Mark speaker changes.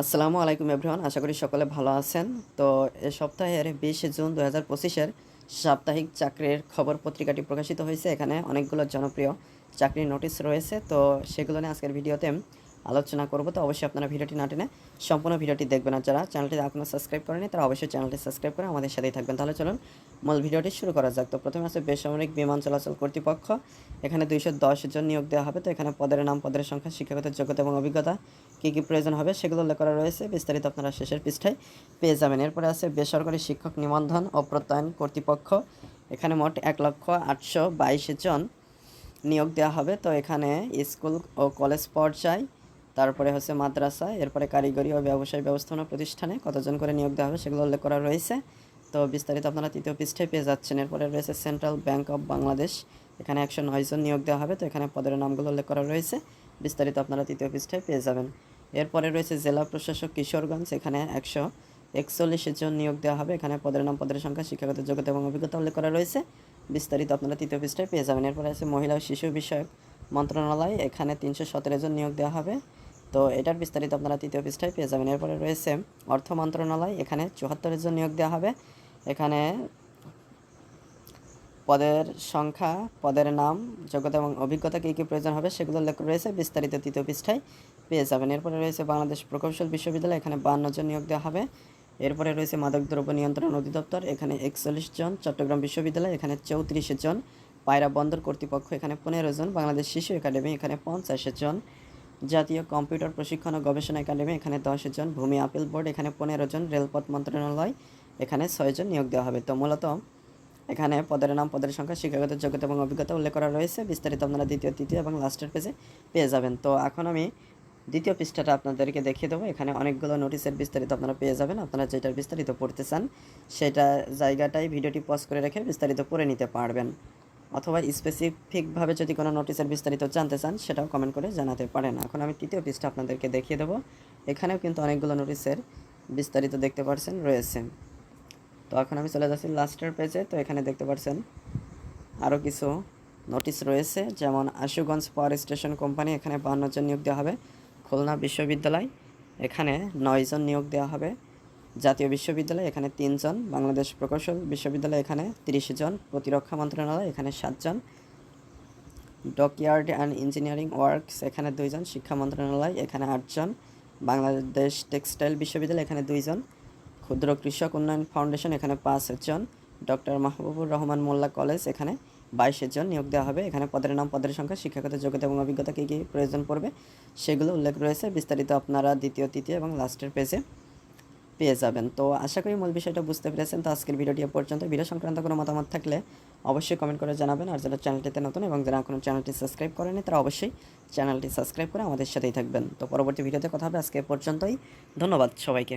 Speaker 1: আসসালামু আলাইকুম এভরিওয়ান, আশা করি সকলে ভালো আছেন। তো এ সপ্তাহের বিশে জুন দু হাজার পঁচিশের সাপ্তাহিক চাকরির খবর পত্রিকাটি প্রকাশিত হয়েছে। এখানে অনেকগুলো জনপ্রিয় চাকরির নোটিশ রয়েছে। তো সেগুলো নিয়ে আজকের ভিডিওতে আলোচনা করব, তো অবশ্যই আপনারা ভিডিওটি না টেনে সম্পূর্ণ ভিডিওটি দেখবেন। আর যারা চ্যানেলটি এখনও সাবস্ক্রাইব করেনি তারা অবশ্যই চ্যানেলটি সাবস্ক্রাইব করে আমাদের সাথেই থাকবেন। তাহলে চলুন মূল ভিডিওটি শুরু করা যাক। তো প্রথমে আছে বেসামরিক বিমান চলাচল কর্তৃপক্ষ। এখানে দুইশো দশ জন নিয়োগ দেওয়া হবে। তো এখানে পদের নাম, পদের সংখ্যা, শিক্ষাগত যোগ্যতা এবং অভিজ্ঞতা কী কী প্রয়োজন হবে সেগুলো উল্লেখ করা রয়েছে। বিস্তারিত আপনারা শেষের পৃষ্ঠায় পেয়ে যাবেন। এরপরে আছে বেসরকারি শিক্ষক নিবন্ধন ও প্রত্যয়ন কর্তৃপক্ষ। এখানে মোট এক লক্ষ আটশো বাইশ জন নিয়োগ দেওয়া হবে। তো এখানে স্কুল ও কলেজ পর্যায় তারপরে হচ্ছে মাদ্রাসা, এরপরে কারিগরি ও ব্যবসায় ব্যবস্থাপনা প্রতিষ্ঠানে কতজন করে নিয়োগ দেওয়া হবে সেগুলো উল্লেখ করা রয়েছে। তো বিস্তারিত আপনারা তৃতীয় পৃষ্ঠায় পেয়ে যাচ্ছেন। এরপরে রয়েছে সেন্ট্রাল ব্যাংক অফ বাংলাদেশ এখানে একশো নয় জন নিয়োগ দেওয়া হবে। তো এখানে পদের নামগুলো উল্লেখ করা রয়েছে। বিস্তারিত আপনারা তৃতীয় পৃষ্ঠায় পেয়ে যাবেন। এরপরে রয়েছে জেলা প্রশাসক কিশোরগঞ্জ, এখানে একশো একচল্লিশ জন নিয়োগ দেওয়া হবে। এখানে পদের নাম, পদের সংখ্যা, শিক্ষাগত যোগ্যতা এবং অভিজ্ঞতা উল্লেখ করা রয়েছে। বিস্তারিত আপনারা তৃতীয় পৃষ্ঠায় পেয়ে যাবেন। এরপরে আছে মহিলা ও শিশু বিষয়ক মন্ত্রণালয়, এখানে তিনশো সতেরো জন নিয়োগ দেওয়া হবে। তো এটার বিস্তারিত আপনারা তৃতীয় পৃষ্ঠায় পেয়ে যাবেন। এরপরে রয়েছে অর্থ মন্ত্রণালয়, এখানে চুয়াত্তর জন নিয়োগ দেওয়া হবে। এখানে পদের সংখ্যা, পদের নাম, যোগ্যতা এবং অভিজ্ঞতা কী কী প্রয়োজন হবে সেগুলো উল্লেখ রয়েছে বিস্তারিত তৃতীয় পৃষ্ঠায় পেয়ে যাবেন। এরপরে রয়েছে বাংলাদেশ প্রকৌশল বিশ্ববিদ্যালয়, এখানে বান্ন জন নিয়োগ দেওয়া হবে। এরপরে রয়েছে মাদকদ্রব্য নিয়ন্ত্রণ অধিদপ্তর, এখানে একচল্লিশ জন। চট্টগ্রাম বিশ্ববিদ্যালয়, এখানে চৌত্রিশ জন। পায়রা বন্দর কর্তৃপক্ষ, এখানে পনেরো জন। বাংলাদেশ শিশু একাডেমি, এখানে পঞ্চাশ জন। জাতীয় কম্পিউটার প্রশিক্ষণ ও গবেষণা একাডেমি, এখানে দশ জন, ভূমি আপিল বোর্ড, এখানে পনেরো জন, রেলপথ মন্ত্রণালয়, এখানে ছয়জন নিয়োগ দেওয়া হবে। তো মূলত এখানে পদের নাম, পদের সংখ্যা, শিক্ষাগত যোগ্যতা এবং অভিজ্ঞতা উল্লেখ করা রয়েছে। বিস্তারিত আপনারা দ্বিতীয়, তৃতীয় এবং লাস্টের পেজে পেয়ে যাবেন। তো এখন আমি দ্বিতীয় পৃষ্ঠাটা আপনাদেরকে দেখিয়ে দেবো। এখানে অনেকগুলো নোটিশের বিস্তারিত আপনারা পেয়ে যাবেন। আপনারা যেটার বিস্তারিত পড়তে চান, সেটা জায়গাটাই ভিডিওটি পজ করে রেখে বিস্তারিত পড়ে নিতে পারবেন। অথবা স্পেসিফিকভাবে যদি কোনো নোটিশের বিস্তারিত জানতে চান, সেটাও কমেন্ট করে জানাতে পারেন। এখন আমি তৃতীয় পৃষ্ঠা আপনাদেরকে দেখিয়ে দেবো। এখানেও কিন্তু অনেকগুলো নোটিশের বিস্তারিত দেখতে পারছেন, রয়েছে। তো এখন আমি চলে যাচ্ছি লাস্টের পেজে তো এখানে দেখতে পাচ্ছেন আরও কিছু নোটিশ রয়েছে। যেমন আশুগঞ্জ পাওয়ার স্টেশন কোম্পানি এখানে বান্ন জন নিয়োগ দেওয়া হবে। খুলনা বিশ্ববিদ্যালয়, এখানে নয়জন নিয়োগ দেওয়া হবে। জাতীয় বিশ্ববিদ্যালয় এখানে তিনজন, বাংলাদেশ প্রকৌশল বিশ্ববিদ্যালয় এখানে তিরিশ জন, প্রতিরক্ষা মন্ত্রণালয় এখানে সাতজন ডকইয়ার্ড অ্যান্ড ইঞ্জিনিয়ারিং ওয়ার্কস এখানে দুইজন, শিক্ষা মন্ত্রণালয় এখানে আটজন বাংলাদেশ টেক্সটাইল বিশ্ববিদ্যালয় এখানে দুইজন ক্ষুদ্র কৃষক উন্নয়ন ফাউন্ডেশন এখানে পাঁচজন ডক্টর মাহবুবুর রহমান মোল্লা কলেজ এখানে বাইশের জন নিয়োগ দেওয়া হবে। এখানে পদের নাম, পদের সংখ্যা, শিক্ষাগত যোগ্যতা এবং অভিজ্ঞতা কী কী প্রয়োজন পড়বে সেগুলো উল্লেখ রয়েছে। বিস্তারিত আপনারা দ্বিতীয়, তৃতীয় এবং লাস্টের পেজে পেয়ে যাবেন। তো আশা করি মূল বিষয়টা বুঝতে পেরেছেন। তো আজকের ভিডিওটি পর্যন্ত। ভিডিও সংক্রান্ত কোনো মতামত থাকলে অবশ্যই কমেন্ট করে জানাবেন। আর যারা চ্যানেলটিতে নতুন এবং যারা কোনো চ্যানেলটি সাবস্ক্রাইব করেনি তারা অবশ্যই চ্যানেলটি সাবস্ক্রাইব করে আমাদের সাথেই থাকবেন। তো পরবর্তী ভিডিওতে কথা হবে। আজকে পর্যন্তই। ধন্যবাদ সবাইকে।